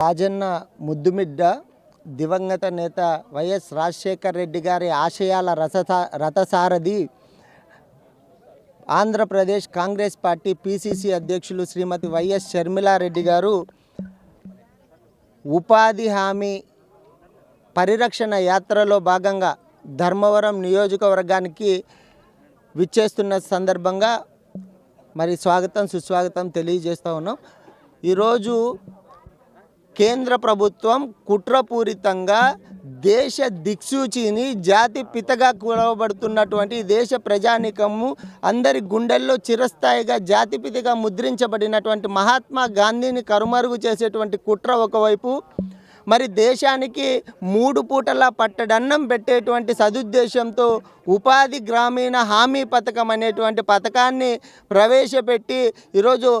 రాజన్న ముద్దుమిడ్డ దివంగత నేత వైఎస్ రాజశేఖర్ రెడ్డి గారి ఆశయాల రససా రథసారథి ఆంధ్రప్రదేశ్ కాంగ్రెస్ పార్టీ పిసిసి అధ్యక్షులు శ్రీమతి వైఎస్ షర్మిలారెడ్డి గారు ఉపాధి హామీ పరిరక్షణ యాత్రలో భాగంగా ధర్మవరం నియోజకవర్గానికి విచ్చేస్తున్న సందర్భంగా మరి స్వాగతం సుస్వాగతం తెలియజేస్తూ ఉన్నాం. ఈరోజు కేంద్ర ప్రభుత్వం కుట్రపూరితంగా దేశ దిక్సూచిని జాతి పితగా కూడబడుతున్నటువంటి దేశ ప్రజానికము అందరి గుండెల్లో చిరస్థాయిగా జాతిపితగా ముద్రించబడినటువంటి మహాత్మా గాంధీని కరుమరుగు చేసేటువంటి కుట్ర ఒకవైపు మరి దేశానికి మూడు పూటలా పట్టడన్నం పెట్టేటువంటి సదుద్దేశంతో ఉపాధి గ్రామీణ హామీ పథకం అనేటువంటి పథకాన్ని ప్రవేశపెట్టి ఈరోజు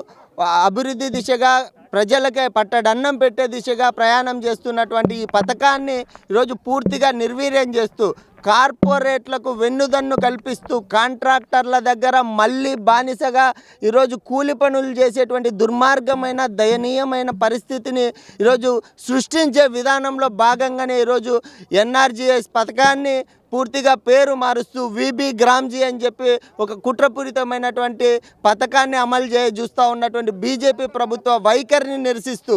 అభివృద్ధి దిశగా ప్రజలకే పట్టడన్నం పెట్టే దిశగా ప్రయాణం చేస్తున్నటువంటి ఈ పథకాన్ని ఈరోజు పూర్తిగా నిర్వీర్యం చేస్తూ కార్పొరేట్లకు వెన్నుదన్ను కల్పిస్తూ కాంట్రాక్టర్ల దగ్గర మళ్ళీ బానిసగా ఈరోజు కూలి పనులు చేసేటువంటి దుర్మార్గమైన దయనీయమైన పరిస్థితిని ఈరోజు సృష్టించే విధానంలో భాగంగానే ఈరోజు ఎన్ఆర్జీఎస్ పథకాన్ని పూర్తిగా పేరు మారుస్తూ విబి గ్రామ్జీ అని చెప్పి ఒక కుట్రపూరితమైనటువంటి పథకాన్ని అమలు చేయ చూస్తూ ఉన్నటువంటి బీజేపీ ప్రభుత్వ వైఖరిని నిరసిస్తూ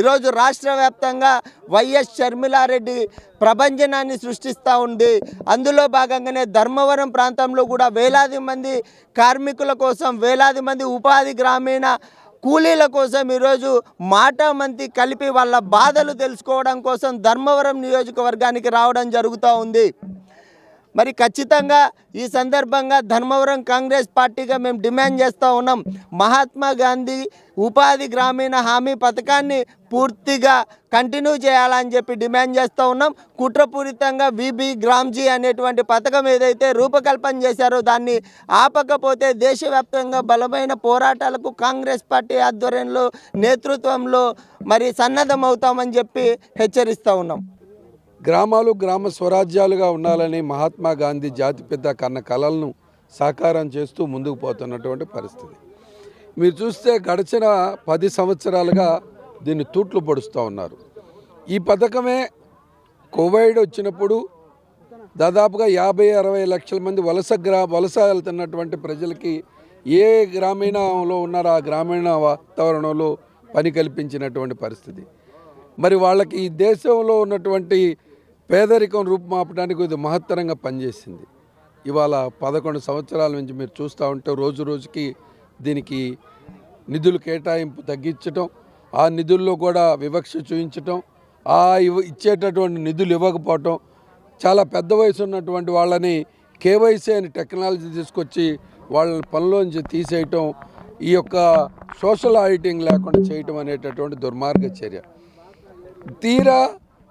ఈరోజు రాష్ట్ర వ్యాప్తంగా వైఎస్ షర్మిలారెడ్డి ప్రభంజనాన్ని సృష్టిస్తూ ఉంది. అందులో భాగంగానే ధర్మవరం ప్రాంతంలో కూడా వేలాది మంది కార్మికుల కోసం వేలాది మంది ఉపాధి గ్రామీణ కూలీల కోసం ఈరోజు మాట మంతి కలిపి వాళ్ళ బాధలు తెలుసుకోవడం కోసం ధర్మవరం నియోజకవర్గానికి రావడం జరుగుతూ ఉంది. మరి ఖచ్చితంగా ఈ సందర్భంగా ధర్మవరం కాంగ్రెస్ పార్టీగా మేము డిమాండ్ చేస్తూ ఉన్నాం. మహాత్మా గాంధీ ఉపాధి గ్రామీణ హామీ పథకాన్ని పూర్తిగా కంటిన్యూ చేయాలని చెప్పి డిమాండ్ చేస్తూ ఉన్నాం. కుట్రపూరితంగా విబి గ్రామ్జీ అనేటువంటి పథకం ఏదైతే రూపకల్పన చేశారో దాన్ని ఆపకపోతే దేశవ్యాప్తంగా బలమైన పోరాటాలకు కాంగ్రెస్ పార్టీ ఆధ్వర్యంలో నేతృత్వంలో మరి సన్నద్ధమవుతామని చెప్పి హెచ్చరిస్తూ ఉన్నాం. గ్రామాలు గ్రామ స్వరాజ్యాలుగా ఉండాలని మహాత్మా గాంధీ జాతిపిత కన్న కళలను సాకారం చేస్తూ ముందుకు పోతున్నటువంటి పరిస్థితి. మీరు చూస్తే గడిచిన పది సంవత్సరాలుగా దీన్ని తూట్లు పొడుస్తూ ఉన్నారు. ఈ పథకమే కోవిడ్ వచ్చినప్పుడు దాదాపుగా యాభై అరవై లక్షల మంది వలస గ్రా వలస వెళ్తున్నటువంటి ప్రజలకి ఏ గ్రామీణంలో ఉన్నారో ఆ గ్రామీణ వాతావరణంలో పని కల్పించినటువంటి పరిస్థితి. మరి వాళ్ళకి ఈ దేశంలో ఉన్నటువంటి పేదరికం రూపుమాపడానికి ఇది మహత్తరంగా పనిచేసింది. ఇవాళ పదకొండు సంవత్సరాల నుంచి మీరు చూస్తూ ఉంటే రోజు రోజుకి దీనికి నిధులు కేటాయింపు తగ్గించటం ఆ నిధుల్లో కూడా వివక్ష చూపించటం ఆ ఇవ్వ ఇచ్చేటటువంటి నిధులు ఇవ్వకపోవటం చాలా పెద్ద వయసు ఉన్నటువంటి వాళ్ళని కేవైసీ అని టెక్నాలజీ తీసుకొచ్చి వాళ్ళని పనిలోంచి తీసేయటం ఈ యొక్క సోషల్ ఆడిటింగ్ లేకుండా చేయటం అనేటటువంటి దుర్మార్గ చర్య. తీరా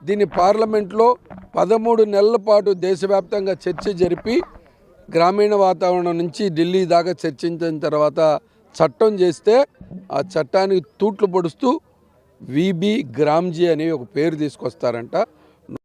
దీన్ని పార్లమెంట్లో పదమూడు నెలల పాటు దేశవ్యాప్తంగా చర్చ జరిపి గ్రామీణ వాతావరణం నుంచి ఢిల్లీ దాకా చర్చించిన తర్వాత చట్టం చేస్తే ఆ చట్టానికి తూట్లు పొడుస్తూ విబి గ్రామ్జీ అనే ఒక పేరు తీసుకొస్తారంట.